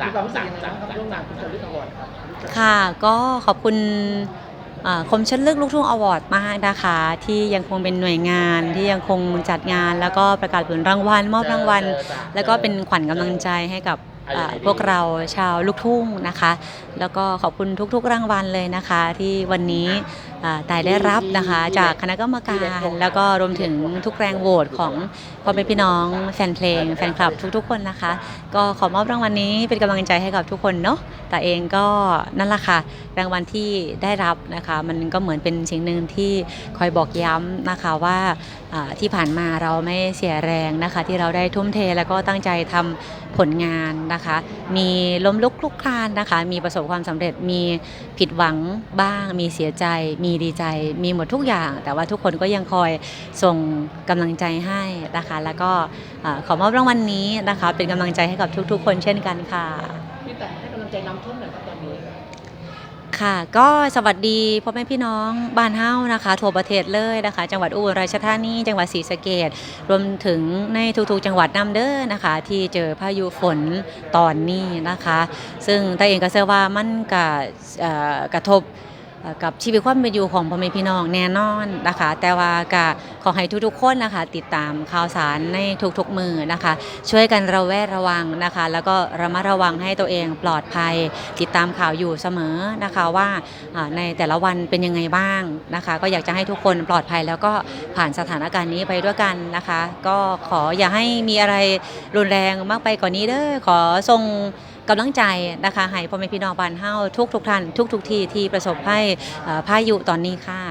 มีความรู้สึกยังไงบ้างครับร่วมงานคุณชลิตอวอร์ดครับค่ะก็ขอบคุณอ่าคมชัดเลือกลูกทุ่งอวอร์ดมากนะคะ ที่ยังคงเป็นหน่วยงานที่ยังคงจัดงาน แล้วก็ประกาศผลรางวัลมอบรางวัล แล้วก็เป็นขวัญกำลังใจให้กับอ่าพวกเราชาวลูกทุ่งนะคะ แล้วก็ขอบคุณทุกๆรางวัลเลยนะคะ ที่วันนี้ อ่าแต่ได้รับนะคะจากคณะกรรมการแล้วก็รวมถึงทุกแรงโหวตของพ่อแม่พี่น้องแฟนเพลงแฟนคลับทุกๆ คนนะคะ ก็ขอมอบรางวัลนี้เป็นกำลังใจให้กับทุกคนเนาะแต่เองก็นั่นแหละค่ะรางวัลที่ได้รับนะคะ มันก็เหมือนเป็นสิ่งหนึ่งที่คอยบอกย้ำนะคะว่าอ่าที่ผ่านมาเราไม่เสียแรงนะคะ ที่เราได้ทุ่มเทแล้วก็ตั้งใจทำผลงานนะคะ มีล้มลุกคลุกคลานนะคะ มีประสบความสำเร็จมีผิดหวังบ้าง มีเสียใจมีดีใจมีหมดทุกอย่าง แต่ว่าทุกคนก็ยังคอยส่งกำลังใจให้นะคะ แล้วก็อ่าขอมอบรางวัลนี้นะคะ เป็นกำลังใจให้กับทุก ๆ คนเช่นกันค่ะพี่แต่ให้กำลังใจน้ำท่วมหน่อยครับตอนนี้ค่ะก็สวัสดีพ่อแม่พี่น้องบ้านเฮ้านะคะทั่วประเทศเลยนะคะ จังหวัดอุบลราชธานีจังหวัดศรีสะเกดรวมถึงในทุกๆ จังหวัดนํเด้อนะคะ ที่เจอพายุฝนตอนนี้นะคะ ซึ่งตัวเองก็เชื่อว่ามันก็เอ่อกระทบเอ่อ กับชีวิตความเป็นอยู่ของพ่อแม่พี่น้องแน่นอนนะคะ แต่ว่าก็ขอให้ทุกๆคนนะคะ ติดตามข่าวสารในทุกๆมือนะคะ ช่วยกันระแวดระวังนะคะ แล้วก็ระมัดระวังให้ตัวเองปลอดภัย ติดตามข่าวอยู่เสมอนะคะว่าในแต่ละวันเป็นยังไงบ้างนะคะ ก็อยากจะให้ทุกคนปลอดภัยแล้วก็ผ่านสถานการณ์นี้ไปด้วยกันนะคะ ก็ขออย่าให้มีอะไรรุนแรงมากไปกว่านนี้เด้อขอส่ง กำลังใจนะคะให้พ่อแม่พี่น้องบ้านเฮาทุกทุกท่านทุกทุกที่ที่ประสบให้พายุตอนนี้ค่ะ